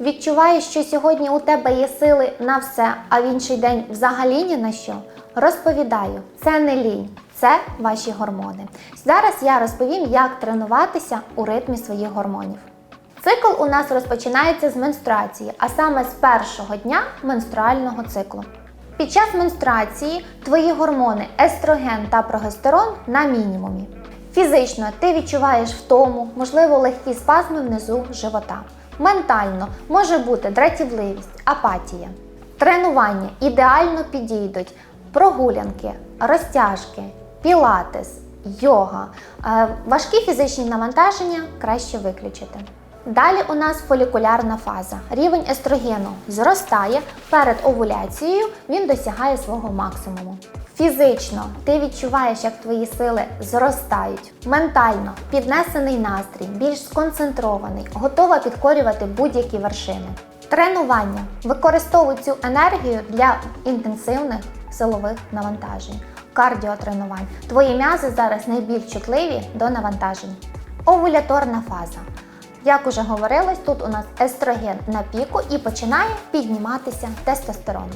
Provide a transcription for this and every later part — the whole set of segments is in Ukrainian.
Відчуваєш, що сьогодні у тебе є сили на все, а в інший день взагалі ні на що? Розповідаю, це не лінь, це ваші гормони. Зараз я розповім, як тренуватися у ритмі своїх гормонів. Цикл у нас розпочинається з менструації, а саме з першого дня менструального циклу. Під час менструації твої гормони естроген та прогестерон на мінімумі. Фізично ти відчуваєш втому, можливо, легкі спазми внизу живота. Ментально може бути дратівливість, апатія. Тренування ідеально підійдуть прогулянки, розтяжки, пілатес, йога. Е, Важкі фізичні навантаження краще виключити. Далі у нас фолікулярна фаза. Рівень естрогену зростає перед овуляцією, він досягає свого максимуму. Фізично ти відчуваєш, як твої сили зростають. Ментально піднесений настрій, більш сконцентрований, готова підкорювати будь-які вершини. Тренування використовуй цю енергію для інтенсивних силових навантажень, кардіотренувань. Твої м'язи зараз найбільш чутливі до навантажень. Овуляторна фаза. Як уже говорилось, тут у нас естроген на піку і починає підніматися тестостерон.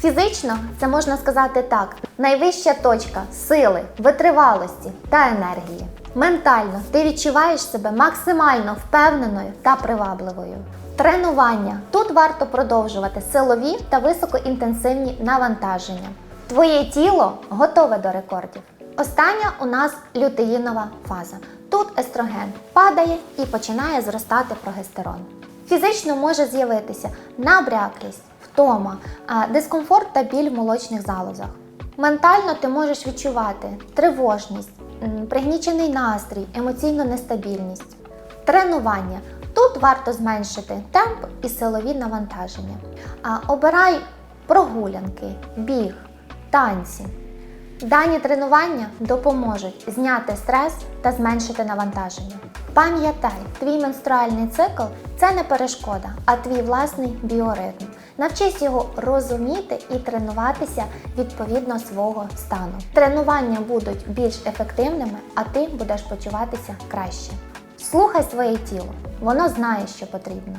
Фізично це можна сказати так: найвища точка сили, витривалості та енергії. Ментально ти відчуваєш себе максимально впевненою та привабливою. Тренування тут варто продовжувати силові та високоінтенсивні навантаження. Твоє тіло готове до рекордів. Остання у нас лютеїнова фаза. Тут естроген падає і починає зростати прогестерон. Фізично може з'явитися набряклість, втома, дискомфорт та біль в молочних залозах. Ментально ти можеш відчувати тривожність, пригнічений настрій, емоційну нестабільність. Тренування. Тут варто зменшити темп і силові навантаження. Обирай прогулянки, біг, танці. Дані тренування допоможуть зняти стрес та зменшити навантаження. Пам'ятай, твій менструальний цикл це не перешкода, а твій власний біоритм. Навчись його розуміти і тренуватися відповідно свого стану. Тренування будуть більш ефективними, а ти будеш почуватися краще. Слухай своє тіло, воно знає, що потрібно.